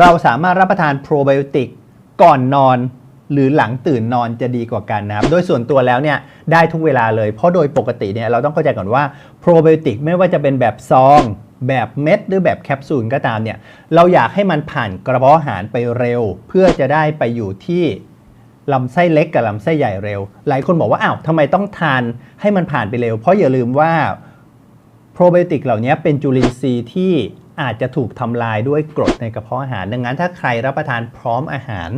เราสามารถรับประทานโปรไบโอติกก่อนนอนหรือหลังตื่นนอนจะดีกว่ากันนะครับ โดยส่วนตัวแล้วเนี่ยได้ทุกเวลาเลย เพราะโดยปกติเนี่ยเราต้องเข้าใจก่อนว่าโปรไบโอติกไม่ว่าจะเป็นแบบซอง แบบเม็ด หรือแบบแคปซูลก็ตามเนี่ยเราอยากให้มันผ่านกระเพาะอาหารไปเร็ว เพื่อจะได้ไปอยู่ที่ลำไส้เล็กกับลำไส้ใหญ่เร็ว หลายคนบอกว่าอ้าวทำไมต้องทานให้มันผ่านไปเร็ว เพราะอย่าลืมว่า โปรไบโอติกเหล่านี้เป็นจุลินทรีย์ที่อาจจะถูกทำลายด้วยกรดในกระเพาะอาหาร ดังนั้นถ้าใครรับประทานพร้อมอาหาร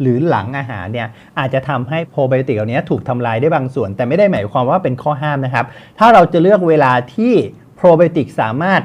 หรือหลังอาหารเนี่ยอาจจะทำให้โปรไบโอติกเหล่านี้ถูกทำลายได้บางส่วน แต่ไม่ได้หมายความว่าเป็นข้อห้ามนะครับ ถ้าเราจะเลือกเวลาที่โปรไบโอติกสามารถ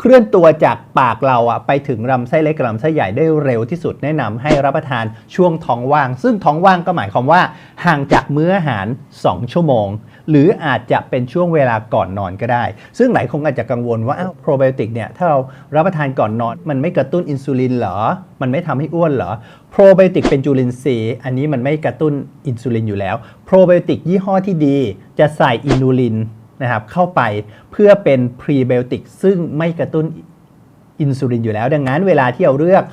เคลื่อนตัวจากปากเราอะไปถึงลำไส้เล็กลำไส้ใหญ่ได้เร็วที่สุดแนะนำให้รับประทานช่วงท้องว่าง ซึ่งท้องว่างก็หมายความว่า ห่างจากมื้ออาหาร 2 ชั่วโมง หรืออาจจะเป็นช่วงเวลาก่อนนอนก็ได้ ซึ่งหลายคนอาจจะกังวลว่าอ้าวโปรไบโอติกเนี่ยถ้าเรารับประทานก่อนนอน มันไม่กระตุ้นอินซูลินเหรอ มันไม่ทำให้อ้วนเหรอโปรไบโอติกเป็นจุลินทรีย์อันนี้มันไม่กระตุ้นอินซูลินอยู่แล้วโปรไบโอติกยี่ห้อที่ดี จะใส่อินูลิน นะครับเข้าไปเพื่อเป็นพรีไบโอติกซึ่งไม่กระตุ้นอินซูลินอยู่แล้ว ดังนั้นเวลาที่เราเลือก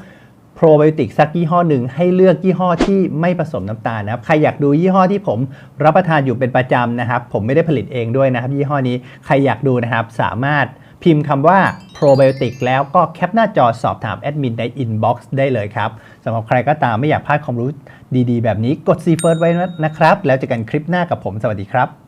โปรไบโอติกสักยี่ห้อหนึ่งให้เลือกยี่ห้อที่ไม่ผสมน้ำตาลนะครับ ใครอยากดูยี่ห้อที่ผมรับประทานอยู่เป็นประจำนะครับ ผมไม่ได้ผลิตเองด้วยนะครับ ยี่ห้อนี้ใครอยากดูนะครับ สามารถพิมพ์คำว่าโปรไบโอติกแล้วก็แคปหน้าจอสอบถามแอดมินในอินบ็อกซ์ได้เลยครับสำหรับใครก็ตามไม่อยากพลาดความรู้ดีๆ แบบนี้กดซีเฟิร์สไว้นะครับ แล้วเจอกันคลิปหน้ากับผมสวัสดีครับ